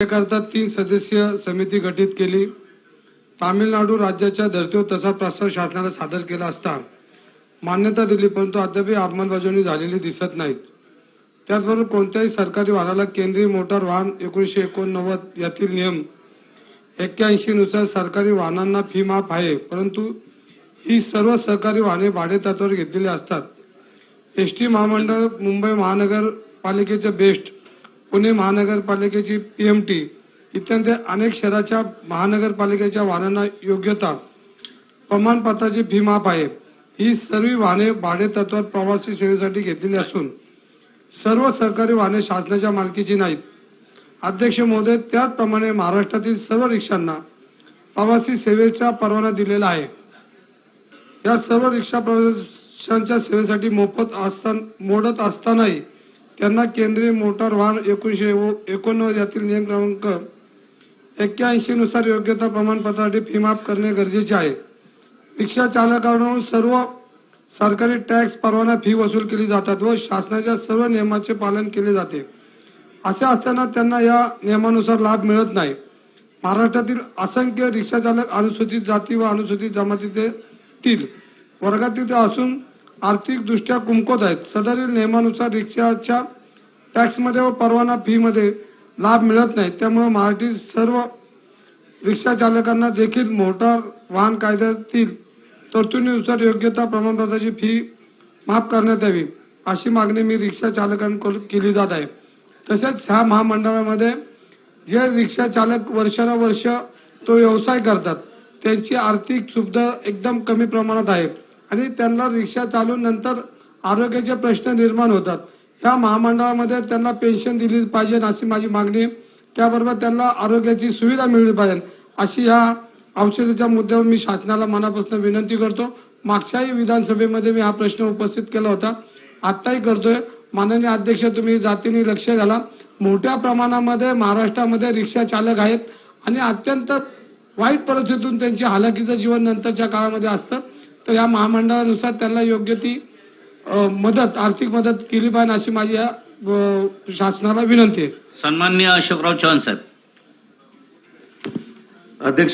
करता तीन सदस्यीय समिती गठीत केली. तामिळनाडू राज्याच्या धर्तीवर तसा प्रस्ताव शासनाला सादर केला असता मान्यता दिली परंतु अद्यापही अंमलबजावणी झालेली दिसत नाहीत. त्याचबरोबर कोणत्याही सरकारी वाहनाला केंद्रीय मोटार वाहन एकोणीसशे एकोणनव्वद यातील नियम एक्क्याऐंशी नुसार सरकारी वाहनांना फी माफ आहे परंतु ही सर्व सरकारी वाहने भाडे तत्वावर घेतलेली असतात. एस टी महामंडळ मुंबई महानगरपालिकेचं बेस्ट पुणे महानगरपालिकेची पी एम टी इत्यादी अनेक शहराच्या महानगरपालिकेच्या वाहनांना योग्यता. प्रमाणपत्राची फी माफ आहे. ही सर्व वाहने भाडे प्रवासी सेवेसाठी घेतलेली असून सर्व सरकारी वाहने शासनाच्या मालकीची नाहीत. अध्यक्ष महोदय त्याचप्रमाणे महाराष्ट्रातील सर्व रिक्षांना प्रवासी सेवेचा परवाना दिलेला आहे. या सर्व रिक्षा प्रवाशांच्या सेवेसाठी मोफत असताना मोडत असतानाही त्यांना केंद्रीय मोटार वाहन एकोणीसशे एकोणनव्वद यातील नियम क्रमांक एक्क्याऐंशी नुसार योग्यता प्रमाणपत्रासाठी फी माफ करणे गरजेचे आहे. रिक्षा चालकांकडून सर्व सरकारी टॅक्स परवाना फी वसूल केली जातात व शासनाच्या सर्व नियमाचे पालन केले जाते. असे असताना त्यांना या नियमानुसार लाभ मिळत नाही. महाराष्ट्रातील असंख्य रिक्षाचालक अनुसूचित जाती व अनुसूचित जमातीतील वर्गातील असून आर्थिकदृष्ट्या कुमकोत आहेत. सदरील नियमानुसार रिक्षाच्या टॅक्समध्ये व परवाना फीमध्ये लाभ मिळत नाही. त्यामुळे मराठी सर्व रिक्षा चालकांना देखील मोटार वाहन कायद्यातील तरतुदीनुसार योग्यता प्रमाणपत्राची फी माफ करण्यात यावी अशी मागणी मी रिक्षा चालकांकडून केली जात आहे. तसेच ह्या महामंडळामध्ये जे रिक्षा चालक वर्षानुवर्ष तो व्यवसाय करतात त्यांची आर्थिक सुविधा एकदम कमी प्रमाणात आहे. आणि त्यांना रिक्षा चालून नंतर आरोग्याचे प्रश्न निर्माण होतात. ह्या महामंडळामध्ये त्यांना पेन्शन दिली पाहिजे अशी माझी मागणी त्याबरोबर त्यांना आरोग्याची सुविधा मिळली पाहिजे अशी ह्या औषधाच्या मुद्द्यावर मी शासनाला मनापासून विनंती करतो. मागच्याही विधानसभेमध्ये मी हा प्रश्न उपस्थित केला होता. आत्ताही करतोय. माननीय अध्यक्ष तुम्ही जातीने लक्ष घाला. मोठ्या प्रमाणामध्ये महाराष्ट्रामध्ये रिक्षा चालक आहेत आणि अत्यंत वाईट परिस्थितीतून त्यांची हालाकीचं जीवन नंतरच्या काळामध्ये असतं. तर या महामंडळानुसार त्यांना योग्य ती मदत आर्थिक मदत केली पाहिजे अशी माझी या शासनाला विनंती आहे. सन्मान्य अशोकराव चव्हाण साहेब. अध्यक्ष